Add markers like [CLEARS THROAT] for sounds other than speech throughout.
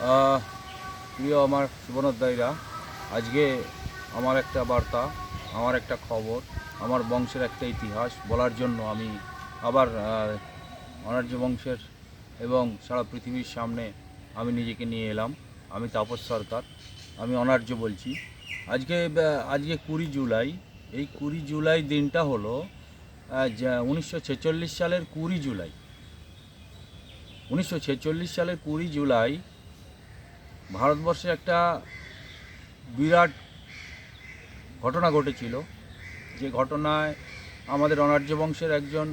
প্রিয় আমার সুবর্ণোদ্দায়ীরা আজকে আমার একটা বার্তা, আমার একটা খবর, আমার বংশের একটা ইতিহাস বলার জন্য আমি আবার অনার্য বংশের এবং সারা পৃথিবীর সামনে আমি নিজেকে নিয়ে এলাম। আমি তাপস সরকার, আমি অনার্য বলছি। আজকে আজকে কুড়ি জুলাই, এই কুড়ি জুলাই দিনটা হলো উনিশশো ছেচল্লিশ সালের কুড়ি জুলাই। উনিশশো ছেচল্লিশ সালের কুড়ি জুলাই ভারতবর্ষে একটা বিরাট ঘটনা ঘটেছিল। যে ঘটনায় আমাদের অনার্য বংশের একজন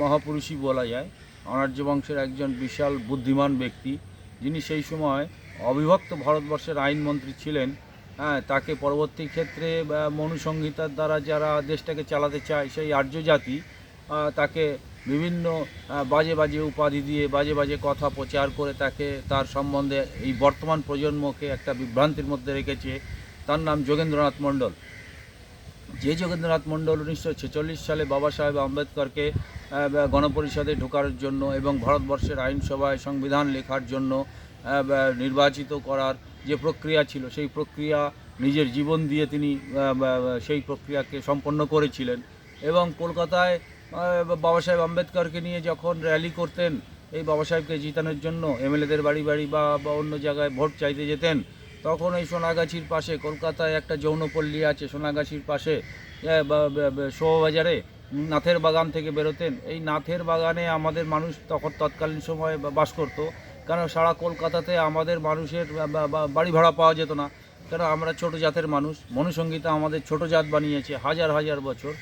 মহাপুরুষই বলা যায়, অনার্য বংশের একজন বিশাল বুদ্ধিমান ব্যক্তি, যিনি সেই সময় অবিভক্ত ভারতবর্ষের আইনমন্ত্রী ছিলেন। হ্যাঁ তাকে পরবর্তী ক্ষেত্রে মনুসংহিতার দ্বারা যারা দেশটাকে চালাতে চায়, সেই আর্য জাতি তাকে বিভিন্ন বাজে বাজে উপাধি দিয়ে বাজে বাজে কথা প্রচার করে তাকে, তার সম্বন্ধে এই বর্তমান প্রজন্মকে একটা বিভ্রান্তির মধ্যে রেখেছে। তার নাম যোগেন্দ্রনাথ মণ্ডল। যে যোগেন্দ্রনাথ মণ্ডল উনিশশো ছেচল্লিশ সালে বাবা সাহেব আম্বেদকরকে গণপরিষদে ঢোকার জন্য এবং ভারতবর্ষের আইনসভায় সংবিধান লেখার জন্য নির্বাচিত করার যে প্রক্রিয়া ছিল, সেই প্রক্রিয়া নিজের জীবন দিয়ে তিনি সেই প্রক্রিয়াকে সম্পন্ন করেছিলেন। এবং কলকাতায় বাবা সাহেব আম্বেদকরকে নিয়ে যখন র্যালি করতেন, এই বাবা সাহেবকে জিতানোর জন্য এমএলএদের বাড়ি বাড়ি বা বা অন্য জায়গায় ভোট চাইতে যেতেন, তখন এই সোনাগাছির পাশে কলকাতায় একটা যৌনপল্লী আছে, সোনাগাছির পাশে শোভাবাজারে নাথের বাগান থেকে বেরোতেন। এই নাথের বাগানে আমাদের মানুষ তখন তৎকালীন সময়ে বাস করতো কারণ সারা কলকাতাতে আমাদের মানুষের বাড়ি ভাড়া পাওয়া যেত না। কারণ আমরা ছোট জাতের মানুষ মনুসংগীতা আমাদের ছোট জাত বানিয়েছে হাজার হাজার বছর।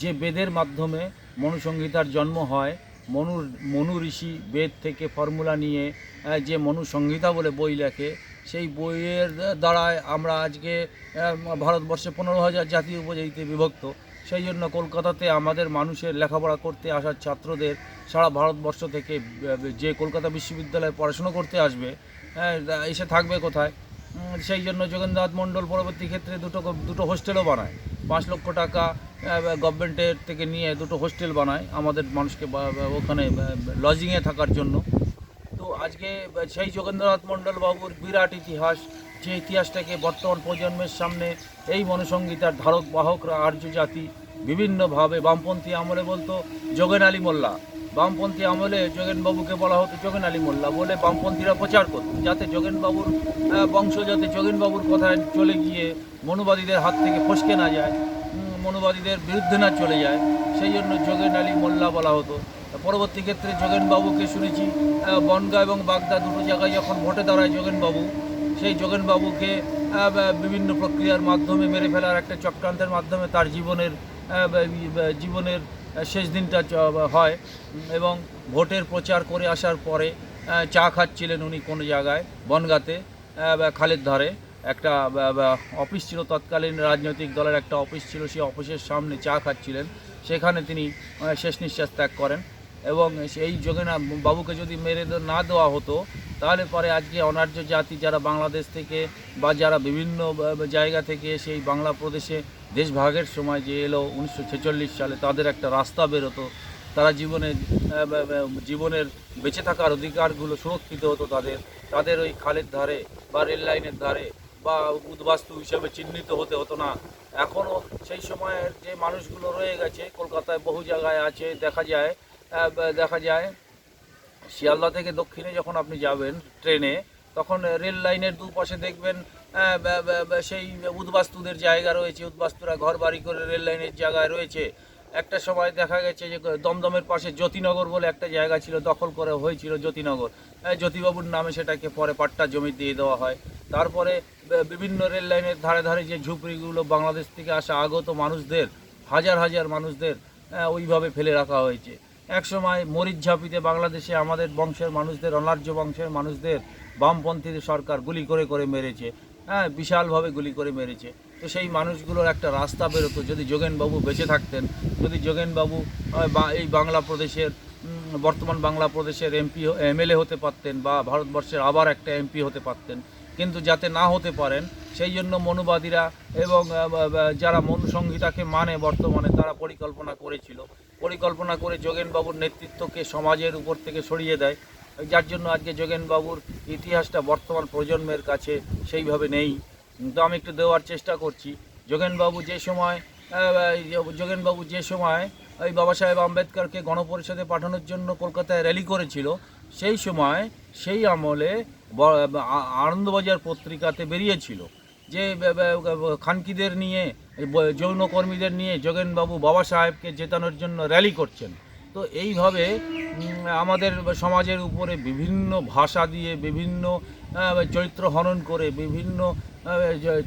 যে বেদের মাধ্যমে মনুসংহিতার জন্ম হয়। মনুর, মনু ঋষি বেদ থেকে ফর্মুলা নিয়ে যে মনু সংহিতা বলে বই লেখে, সেই বইয়ের দ্বারায় আমরা আজকে ভারতবর্ষে পনেরো হাজার জাতীয় উপজাতিতে বিভক্ত। সেই জন্য কলকাতাতে আমাদের মানুষের লেখাপড়া করতে আসার ছাত্রদের সারা ভারতবর্ষ থেকে যে কলকাতা বিশ্ববিদ্যালয়ে পড়াশুনো করতে আসবে এসে থাকবে কোথায়? সেই জন্য যোগেন্দ্রনাথ মণ্ডল পরবর্তী ক্ষেত্রে দুটো দুটো হোস্টেলও বানায়। পাঁচ লক্ষ টাকা গভর্নমেন্টের থেকে নিয়ে দুটো হোস্টেল বানায় আমাদের মানুষকে ওখানে লজিংয়ে থাকার জন্য। তো আজকে সেই যোগেন্দ্রনাথ মণ্ডলবাবুর বিরাট ইতিহাস, যে ইতিহাসটাকে বর্তমান প্রজন্মের সামনে এই মনুসংগীতার ধারক বাহকরা আর্য জাতি বিভিন্নভাবে বামপন্থী আমলে বলতো যোগেন আলী মোল্লা। বামপন্থী আমলে যোগেনবাবুকে বলা হতো যোগেন আলী মোল্লা বলে বামপন্থীরা প্রচার করত, যাতে যোগেনবাবুর বংশ, যাতে যোগেনবাবুর কথায় চলে গিয়ে মনুবাদীদের হাত থেকে ফসকে না যায় মনুবাদীদের বিরুদ্ধে না চলে যায়, সেই জন্য যোগেন আলী মোল্লা বলা হতো। পরবর্তী ক্ষেত্রে যোগেনবাবুকে শুনেছি বনগাঁ এবং বাগদা দুটো জায়গায় যখন ভোটে দাঁড়ায় যোগেনবাবু সেই যোগেনবাবুকে বিভিন্ন প্রক্রিয়ার মাধ্যমে মেরে ফেলার একটা চক্রান্তের মাধ্যমে তার জীবনের জীবনের শেষ দিনটা হয়। এবং ভোটের প্রচার করে আসার পরে চা খাচ্ছিলেন উনি কোনো জায়গায়? বনগাঁতে খালের ধারে। একটা অফিস ছিল তৎকালীন রাজনৈতিক দলের একটা অফিস ছিল, সেই অফিসের সামনে চা খাচ্ছিলেন। সেখানে তিনি শেষ নিঃশ্বাস ত্যাগ করেন। এবং সেই যোগেনা বাবুকে যদি মেরে না দেওয়া হতো তাহলে পরে আজকে অনার্য জাতি যারা বাংলাদেশ থেকে বা যারা বিভিন্ন জায়গা থেকে সেই বাংলা প্রদেশে দেশভাগের সময় যে এলো উনিশশো ছেচল্লিশ সালে, তাদের একটা রাস্তা বেরোতো। তারা জীবনে জীবনের বেঁচে থাকার অধিকারগুলো সুরক্ষিত হতো তাদের। তাদের ওই খালের ধারে বা রেল লাইনের ধারে বা উদ্বাস্তু হিসাবে চিহ্নিত হতে হতো না। এখনও সেই সময়ের যে মানুষগুলো রয়ে গেছে, কলকাতায় বহু জায়গায় আছে, দেখা যায় দেখা যায় শিয়ালদা থেকে দক্ষিণে যখন আপনি যাবেন ট্রেনে, তখন রেল লাইনের দুপাশে দেখবেন সেই উদ্বাস্তুদের জায়গা রয়েছে, উদ্বাস্তুরা ঘর বাড়ি করে রেল লাইনের জায়গায় রয়েছে। একটা সময় দেখা গেছে যে, দমদমের পাশে জ্যোতিনগর বলে একটা জায়গা ছিল, দখল করে হয়েছিল জ্যোতিনগর। জ্যোতিবাবুর নামে সেটাকে পরে পাট্টা জমি দিয়ে দেওয়া হয়। তারপরে বিভিন্ন রেল লাইনের ধারে ধারে যে ঝুপড়িগুলো বাংলাদেশ থেকে আসা আগত মানুষদের, হাজার হাজার মানুষদের ওইভাবে ফেলে রাখা হয়েছে। একসময় মরিচ ঝাঁপিতে বাংলাদেশে আমাদের বংশের মানুষদের, অনার্য বংশের মানুষদের বামপন্থীদের সরকার গুলি করে করে মেরেছে। হ্যাঁ বিশালভাবে গুলি করে মেরেছে। তো সেই মানুষগুলোর একটা রাস্তা বেরোতো। যদি যোগেনবাবু বেঁচে থাকতেন, যদি যোগেনবাবু এই বাংলা প্রদেশের বর্তমান বাংলা প্রদেশের এমপি এমএলএ হতে পারতেন বা ভারতবর্ষের আবার একটা এমপি হতে পারতেন। কিন্তু যাতে না হতে পারেন, সেই জন্য মনুবাদীরা এবং যারা মনুসংহিতাকে মানে বর্তমানে, তারা পরিকল্পনা করেছিল। পরিকল্পনা করে যোগেনবাবুর নেতৃত্বকে সমাজের উপর থেকে সরিয়ে দেয়, যার জন্য আজকে যোগেনবাবুর ইতিহাসটা বর্তমান প্রজন্মের কাছে সেইভাবে নেই। তো আমি একটু দেওয়ার চেষ্টা করছি। যোগেনবাবু যে সময় যোগেনবাবু যে সময় ওই বাবা সাহেব আম্বেদকরকে গণপরিষদে পাঠানোর জন্য কলকাতায় র্যালি করেছিল, সেই সময় সেই আমলে আনন্দবাজার পত্রিকাতে বেরিয়েছিল। যে খানকিদের নিয়ে যৌনকর্মীদের নিয়ে যোগেনবাবু বাবা সাহেবকে জেতানোর জন্য র্যালি করছেন। তো এইভাবে আমাদের সমাজের উপরে বিভিন্ন ভাষা দিয়ে, বিভিন্ন চরিত্র হনন করে, বিভিন্ন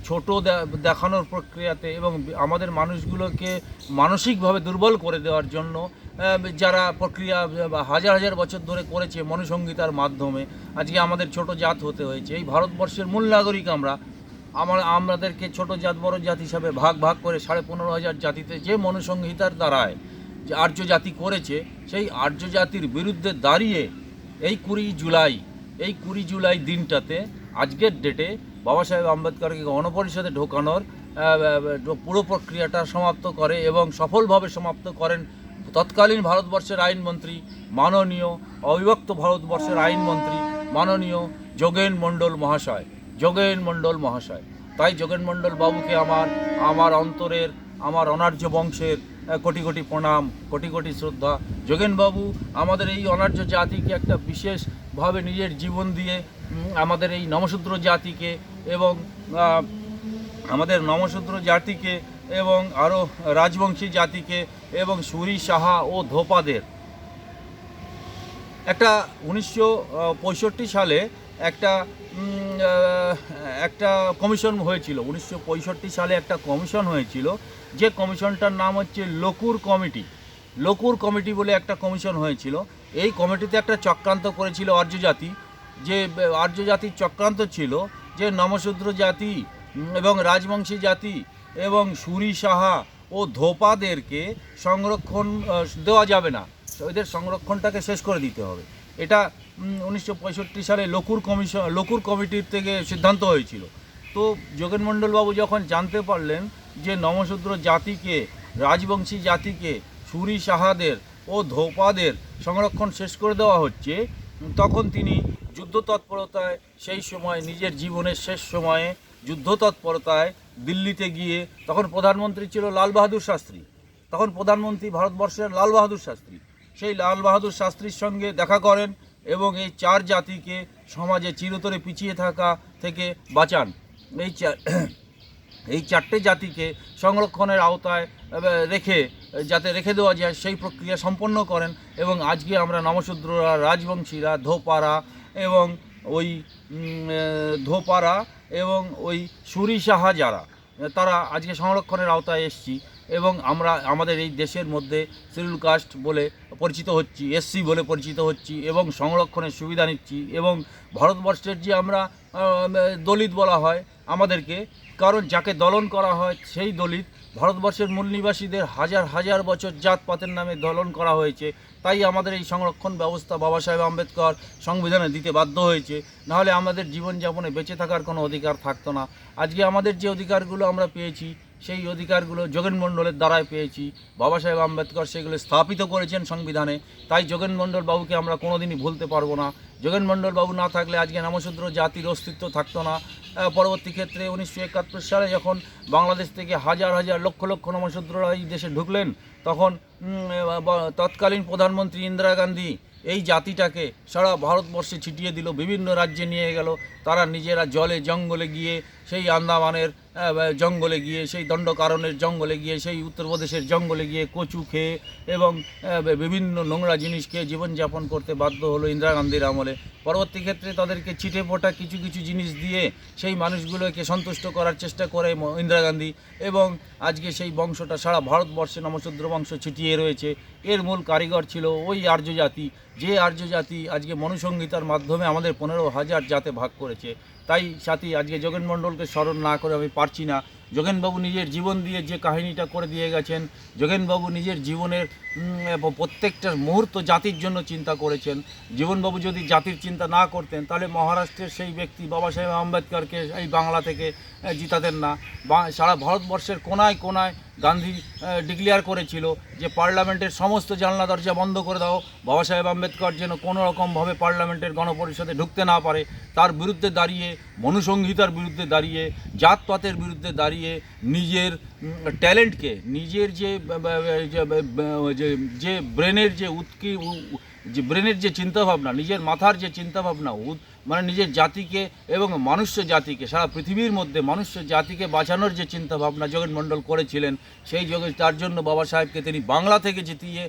ছোট দেখানোর প্রক্রিয়াতে এবং আমাদের মানুষগুলোকে মানসিকভাবে দুর্বল করে দেওয়ার জন্য যারা প্রক্রিয়া হাজার হাজার বছর ধরে করেছে মনুসংহিতার মাধ্যমে, আজকে আমাদের ছোট জাত হতে হয়েছে। এই ভারতবর্ষের মূল নাগরিক আমরা আমার আমাদেরকে ছোট জাত, বড় জাত হিসাবে ভাগ ভাগ করে সাড়ে পনেরো হাজার জাতিতে যে মনুসংহিতার দ্বারায় যে আর্য জাতি করেছে, সেই আর্য জাতির বিরুদ্ধে দাঁড়িয়ে এই কুড়ি জুলাই, এই কুড়ি জুলাই দিনটাতে আজকের ডেটে বাবা সাহেব আম্বেদকরকে গণপরিষদে ঢোকানোর পুরো প্রক্রিয়াটা সমাপ্ত করে এবং সফলভাবে সমাপ্ত করেন তৎকালীন ভারতবর্ষের আইনমন্ত্রী, মাননীয়, অবিভক্ত ভারতবর্ষের আইনমন্ত্রী, মাননীয় যোগেন মণ্ডল মহাশয়। যোগেন মণ্ডল মহাশয়। তাই যোগেন মণ্ডল বাবুকে আমার আমার অন্তরের, আমার অনার্য বংশের কোটি কোটি প্রণাম, কোটি কোটি শ্রদ্ধা। যোগেনবাবু আমাদের এই অনার্য জাতিকে একটা বিশেষভাবে নিজের জীবন দিয়ে আমাদের এই নমশূদ্র জাতিকে এবং আমাদের নমশূদ্র জাতিকে এবং আরও রাজবংশী জাতিকে এবং সুরি সাহা ও ধোপাদের। একটা উনিশশো পঁয়ষট্টি সালে একটা একটা কমিশন হয়েছিল। উনিশশো পঁয়ষট্টি সালে একটা কমিশন হয়েছিল। যে কমিশনটার নাম হচ্ছে লকুর কমিটি। লকুর কমিটি বলে একটা কমিশন হয়েছিল। এই কমিটিতে একটা চক্রান্ত করেছিল আর্য জাতি যে আর্য জাতির চক্রান্ত ছিল যে নমশূদ্র জাতি এবং রাজবংশী জাতি, এবং সুরি সাহা ও ধোপাদেরকে সংরক্ষণ দেওয়া যাবে না। ওদের সংরক্ষণটাকে শেষ করে দিতে হবে। এটা উনিশশো পঁয়ষট্টি সালে লকুর কমিশন, লকুর কমিটির থেকে সিদ্ধান্ত হয়েছিল। তো যোগেন মণ্ডলবাবু যখন জানতে পারলেন যে নমশূদ্র জাতিকে, রাজবংশী জাতিকে সুরি সাহাদের ও ধোপাদের সংরক্ষণ শেষ করে দেওয়া হচ্ছে, তখন তিনি যুদ্ধ তৎপরতায় সেই সময়, নিজের জীবনের শেষ সময়ে যুদ্ধ তৎপরতায় দিল্লিতে গিয়ে তখন প্রধানমন্ত্রী ছিল লাল বাহাদুর শাস্ত্রী। তখন প্রধানমন্ত্রী ভারতবর্ষের লাল বাহাদুর শাস্ত্রী। সেই লাল বাহাদুর শাস্ত্রীর সঙ্গে দেখা করেন এবং এই চার জাতিকে সমাজে চিরতরে পিছিয়ে থাকা থেকে বাঁচান। এই [CLEARS THROAT] এই চারটে জাতিকে সংরক্ষণের আওতায় রেখে, যাতে রেখে দেওয়া যায়, সেই প্রক্রিয়া সম্পন্ন করেন এবং আজকে আমরা নমশূদ্ররা, রাজবংশীরা, ধোপারা এবং ওই ধোপারা এবং ওই সুরি সাহা যারা, তারা আজকে সংরক্ষণের আওতায় এসছি। এবং আমরা আমাদের এই দেশের মধ্যে শিডিউল কাস্ট বলে পরিচিত হচ্ছি এসসি বলে পরিচিত হচ্ছি এবং সংরক্ষণের সুবিধা নিচ্ছি এবং ভারতবর্ষের যে আমরা দলিত বলা হয় আমাদেরকে, কারণ যাকে দলন করা হয় সেই দলিত ভারতবর্ষের মূল নিবাসীদের হাজার হাজার বছর জাতপাতের নামে দলন করা হয়েছে। তাই আমাদের এই সংরক্ষণ ব্যবস্থা বাবা সাহেব আম্বেদকর সংবিধানে দিতে বাধ্য হয়েছে। নাহলে আমাদের জীবনযাপনে বেঁচে থাকার কোনো অধিকার থাকতো না। আজকে আমাদের যে অধিকারগুলো আমরা পেয়েছি সেই অধিকারগুলো যোগেন মণ্ডলের দ্বারাই পেয়েছি। বাবা সাহেব আম্বেদকর সেগুলো স্থাপিত করেছেন সংবিধানে। তাই যোগেন মণ্ডল বাবুকে আমরা কোনোদিনই ভুলতে পারব না। যোগেন মণ্ডল বাবু না থাকলে আজকে নামশূদ্র জাতির অস্তিত্ব থাকতো না। পরবর্তী ক্ষেত্রে উনিশশো একাত্তর সালে যখন বাংলাদেশ থেকে হাজার হাজার লক্ষ লক্ষ নমশূদ্ররা এই দেশে ঢুকলেন, তখন তৎকালীন প্রধানমন্ত্রী ইন্দিরা গান্ধী এই জাতিটাকে সারা ভারতবর্ষে ছিটিয়ে দিল, বিভিন্ন রাজ্যে নিয়ে গেল। তারা নিজেরা জলে জঙ্গলে গিয়ে সেই আন্দামানের জঙ্গলে গিয়ে সেই দণ্ডকারণের জঙ্গলে গিয়ে, সেই উত্তরপ্রদেশের জঙ্গলে গিয়ে কচু খেয়ে এবং বিভিন্ন নোংরা জিনিস খেয়ে জীবনযাপন করতে বাধ্য হলো ইন্দিরা গান্ধীর আমলে। পরবর্তী ক্ষেত্রে তাদেরকে ছিটে পোটা কিছু কিছু জিনিস দিয়ে সেই মানুষগুলোকে সন্তুষ্ট করার চেষ্টা করে ইন্দিরা গান্ধী এবং আজকে সেই বংশটা সারা ভারতবর্ষে নমশূদ্র বংশ ছিটিয়ে রয়েছে। এর মূল কারিগর ছিল ওই আর্য জাতি যে আর্য জাতি আজকে মনুসংহিতার মাধ্যমে আমাদের পনেরো হাজার জাতে ভাগ করেছে। তাই সাথী আজকে যোগেন মণ্ডলকে স্মরণ না করে আমি পারছি না। যোগেনবাবু নিজের জীবন দিয়ে যে কাহিনীটা করে দিয়ে গেছেন, যোগেনবাবু নিজের জীবনের প্রত্যেকটা মুহূর্ত জাতির জন্য চিন্তা করেছেন। জীবনবাবু যদি জাতির চিন্তা না করতেন, তাহলে মহারাষ্ট্রের সেই ব্যক্তি বাবা সাহেব আম্বেদকরকে এই বাংলা থেকে জিতাতেন না। সারা ভারতবর্ষের কোনায় কোনায় গান্ধী ডিক্লেয়ার করেছিল যে পার্লামেন্টের সমস্ত জানলা দরজা বন্ধ করে দাও, বাবা সাহেব আম্বেদকর যেন কোনো রকমভাবে পার্লামেন্টের গণপরিষদে ঢুকতে না পারে। তার বিরুদ্ধে দাঁড়িয়ে, মনুসংহিতার বিরুদ্ধে দাঁড়িয়ে, জাতপাতের বিরুদ্ধে দাঁড়িয়ে নিজের ট্যালেন্টকে নিজের যে যে- ব্রেনের যে উৎকি যে ব্রেনের যে চিন্তাভাবনা, নিজের মাথার যে চিন্তাভাবনা মানে নিজের জাতিকে এবং মনুষ্য জাতিকে, সারা পৃথিবীর মধ্যে মনুষ্য জাতিকে বাঁচানোর যে চিন্তাভাবনা জগন মণ্ডল করেছিলেন, সেই যোগে তার জন্য বাবা সাহেবকে তিনি বাংলা থেকে জিতিয়ে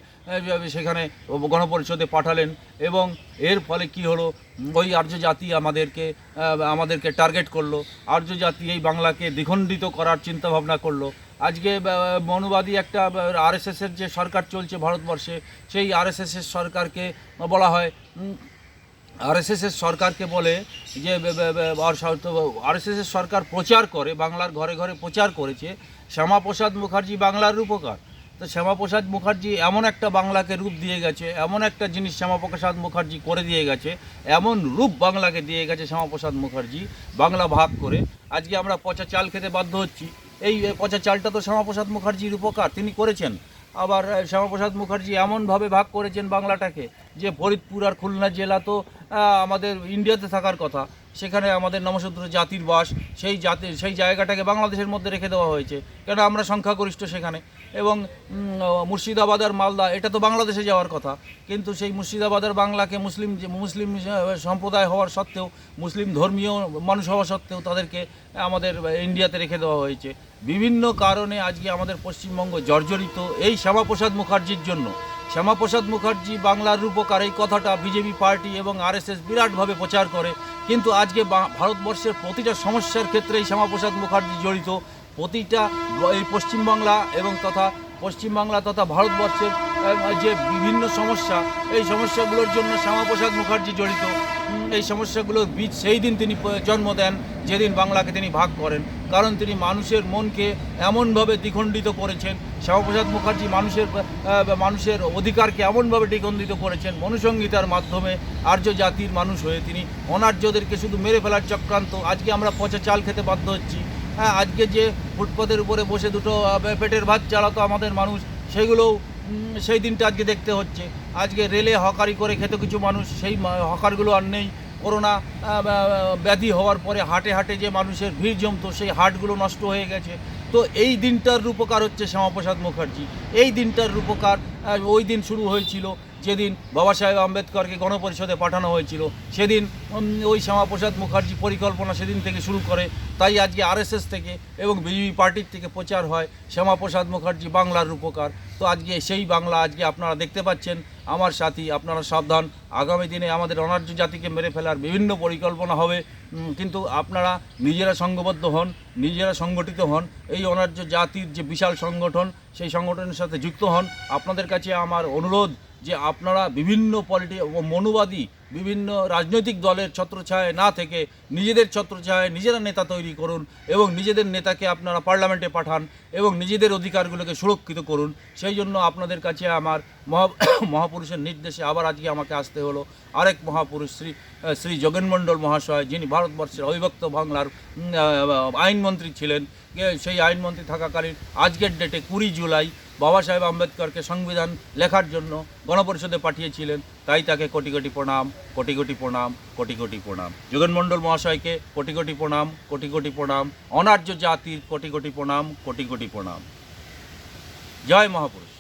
সেখানে গণপরিষদে পাঠালেন এবং এর ফলে কি হলো, ওই আর্য জাতি আমাদেরকে আমাদেরকে টার্গেট করল, আর্য জাতি এই বাংলাকে দ্বিখণ্ডিত করার চিন্তাভাবনা করল আজকে মনুবাদী একটা আরএসএসের যে সরকার চলছে ভারতবর্ষে সেই আর এস আরএসএসের সরকারকে বলা হয় উম, আরএসএসের সরকারকে বলে যে আর এস আরএসএসের সরকার প্রচার করে বাংলার ঘরে ঘরে প্রচার করেছে শ্যামাপ্রসাদ মুখার্জি বাংলার রূপকার। তো শ্যামাপ্রসাদ মুখার্জি এমন একটা বাংলাকে রূপ দিয়ে গেছে এমন একটা জিনিস শ্যামাপ্রসাদ মুখার্জি করে দিয়ে গেছে এমন রূপ বাংলাকে দিয়ে গেছে শ্যামাপ্রসাদ মুখার্জি বাংলা ভাগ করে। আজকে আমরা পচা চাল খেতে বাধ্য হচ্ছি। এই পচা চালটা তো শ্যামাপ্রসাদ মুখার্জির উপকার, তিনি করেছেন। আবার শ্যামাপ্রসাদ মুখার্জি এমনভাবে ভাগ করেছেন বাংলাটাকে, যে ফরিদপুর আর খুলনা জেলা তো আমাদের ইন্ডিয়াতে থাকার কথা। সেখানে আমাদের নমশূদ্র জাতির বাস, সেই জাতি, সেই জায়গাটাকে বাংলাদেশের মধ্যে রেখে দেওয়া হয়েছে। কেন আমরা সংখ্যাগরিষ্ঠ সেখানে। এবং মুর্শিদাবাদ আর মালদা, এটা তো বাংলাদেশে যাওয়ার কথা। কিন্তু সেই মুর্শিদাবাদ আর বাংলাকে মুসলিম মুসলিম সম্প্রদায় হওয়ার সত্ত্বেও, মুসলিম ধর্মীয় মানুষ হওয়া সত্ত্বেও তাদেরকে আমাদের ইন্ডিয়াতে রেখে দেওয়া হয়েছে। বিভিন্ন কারণে আজকে আমাদের পশ্চিমবঙ্গ জর্জরিত এই শ্যামাপ্রসাদ মুখার্জির জন্য। শ্যামাপ্রসাদ মুখার্জি বাংলার রূপকার। এই কথাটা বিজেপি পার্টি এবং আরএসএস বিরাটভাবে প্রচার করে। কিন্তু আজকে ভারতবর্ষের প্রতিটা সমস্যার ক্ষেত্রেই শ্যামাপ্রসাদ মুখার্জি জড়িত। প্রতিটা এই পশ্চিমবাংলা এবং তথা পশ্চিমবাংলা তথা ভারতবর্ষের যে বিভিন্ন সমস্যা, এই সমস্যাগুলোর জন্য শ্যামাপ্রসাদ মুখার্জি জড়িত। এই সমস্যাগুলোর বীজ সেই দিন তিনি জন্ম দেন, যেদিন বাংলাকে তিনি ভাগ করেন। কারণ তিনি মানুষের মনকে এমনভাবে দ্বিখণ্ডিত করেছেন, শ্যামাপ্রসাদ মুখার্জি মানুষের মানুষের অধিকারকে এমনভাবে দ্বিখণ্ডিত করেছেন, মনুসংহিতার মাধ্যমে আর্য জাতির মানুষ হয়ে তিনি অনার্যদেরকে শুধু মেরে ফেলার চক্রান্ত, আজকে আমরা পচা চাল খেতে বাধ্য হচ্ছি। হ্যাঁ আজকে যে ফুটপাতের উপরে বসে দুটো পেটের ভাত চালাতো আমাদের মানুষ সেগুলোও সেই দিনটা আজকে দেখতে হচ্ছে। আজকে রেলে হকারি করে খেতে কিছু মানুষ, সেই হকারগুলো আর নেই। করোনা ব্যাধি হওয়ার পরে হাটে হাটে যে মানুষের ভিড় জমতো, সেই হাটগুলো নষ্ট হয়ে গেছে। তো এই দিনটার রূপকার হচ্ছে শ্যামাপ্রসাদ মুখার্জি। এই দিনটার রূপকার ওই দিন শুরু হয়েছিল, যেদিন বাবা সাহেব আম্বেদকরকে গণপরিষদে পাঠানো হয়েছিল, সেদিন ওই শ্যামাপ্রসাদ মুখার্জি পরিকল্পনা সেদিন থেকে শুরু করে। তাই আজকে আরএসএস থেকে এবং বিজেপি পার্টির থেকে প্রচার হয় শ্যামাপ্রসাদ মুখার্জি বাংলার রূপকার। তো আজকে সেই বাংলা আজকে আপনারা দেখতে পাচ্ছেন। আমার সাথী, আপনারা সাবধান। আগামী দিনে আমাদের অনার্য জাতিকে মেরে ফেলার বিভিন্ন পরিকল্পনা হবে। কিন্তু আপনারা নিজেরা সংঘবদ্ধ হন, নিজেরা সংগঠিত হন। এই অনার্য জাতির যে বিশাল সংগঠন, সেই সংগঠনের সাথে যুক্ত হন। আপনাদের কাছে আমার অনুরোধ যে আপনারা বিভিন্ন পলিটি মনুবাদী বিভিন্ন রাজনৈতিক দলের ছত্রছায়ায় না থেকে নিজেদের ছত্রছায়ায় নিজেরা নেতা তৈরি করুন এবং নিজেদের নেতাকে আপনারা পার্লামেন্টে পাঠান এবং নিজেদের অধিকারগুলোকে সুরক্ষিত করুন। সেই জন্য আপনাদের কাছে আমার মহা [COUGHS] মহাপুরুষের নির্দেশে আবার আজকে আমাকে আসতে হলো। আরেক মহাপুরুষ শ্রী শ্রী জগনমণ্ডল মহাশয়, যিনি ভারতবর্ষের অবিভক্ত বাংলার আইনমন্ত্রী ছিলেন সেই আইনমন্ত্রী থাকাকালীন আজকের ডেটে কুড়ি জুলাই বাবা সাহেব আম্বেদকরকে সংবিধান লেখার জন্য গণপরিষদে পাঠিয়েছিলেন। তাই তাকে কোটি কোটি প্রণাম, কোটি কোটি প্রণাম, কোটি কোটি প্রণাম। যোগনমণ্ডল মহাশয়কে কোটি কোটি প্রণাম, কোটি কোটি প্রণাম। অনার্য জাতির কোটি কোটি প্রণাম, কোটি কোটি প্রণাম। জয় মহাপুরুষ।